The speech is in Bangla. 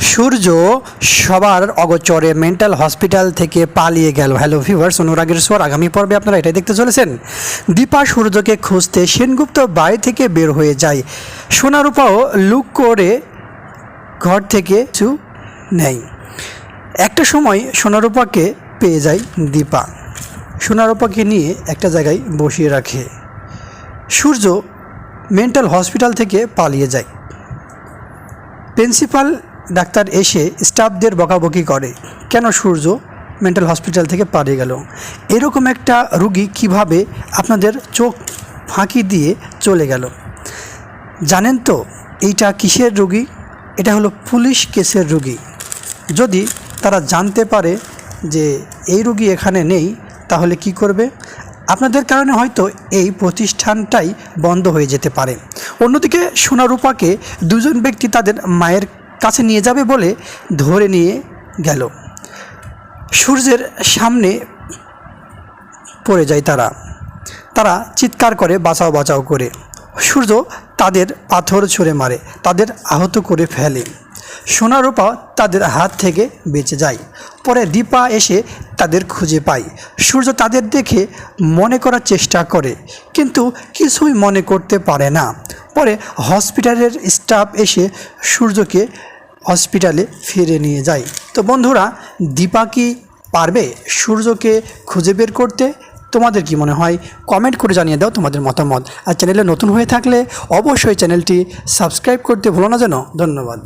সূর্য সবার অগোচরে মেন্টাল হসপিটাল থেকে পালিয়ে গেল। হ্যালো ভিভার্স অনুরাগের স্বর, আগামী পর্বে আপনারা এটাই দেখতে চলেছেন। দীপা সূর্যকে খুঁজতে সেনগুপ্ত বাড়ি থেকে বের হয়ে যায়। সোনারূপাও লুক করে ঘর থেকে কিছু নেই। একটা সময় সোনারূপাকে পেয়ে যায় দীপা। সোনারূপাকে নিয়ে একটা জায়গায় বসিয়ে রাখে। সূর্য মেন্টাল হসপিটাল থেকে পালিয়ে যায়। প্রিন্সিপাল ডাক্তার এসে স্টাফদের বকাবকি করে, কেন সূর্য? মেন্টাল হসপিটাল থেকে পালিয়ে গেল। এরকম একটা রুগী কীভাবে আপনাদের চোখ ফাঁকি দিয়ে চলে গেল? জানেন তো, এইটা কিসের রুগী? এটা হলো পুলিশ কেসের রুগী। যদি তারা জানতে পারে যে এই রুগী এখানে নেই, তাহলে কি করবে? আপনাদের কারণে হয়তো এই প্রতিষ্ঠানটাই বন্ধ হয়ে যেতে পারে। অন্যদিকে সোনারূপাকে দুজন ব্যক্তি তাদের মায়ের কাছে নিয়ে যাবে বলে ধরে নিয়ে গেল। সূর্যের সামনে পড়ে যায় তারা। তারা চিৎকার করে, বাঁচাও বাঁচাও করে। সূর্য তাদের পাথর ছুঁড়ে মারে, তাদের আহত করে ফেলে। সোনারূপা তাদের হাত থেকে বেঁচে যায়। পরে দীপা এসে তাদের খুঁজে পায়। সূর্য তাদের দেখে মনে করার চেষ্টা করে, কিন্তু কিছুই মনে করতে পারে না। পরে হসপিটালের স্টাফ এসে সূর্যকে হসপিটালে ফিরে নিয়ে যায়। তো বন্ধুরা, দীপা কি পারবে সূর্যকে খুঁজে বের করতে? তোমাদের কি মনে হয়? কমেন্ট করে জানিয়ে দাও তোমাদের মতামত। আর চ্যানেলে নতুন হয়ে থাকলে অবশ্যই চ্যানেলটি সাবস্ক্রাইব করতে ভুলো না যেন। ধন্যবাদ।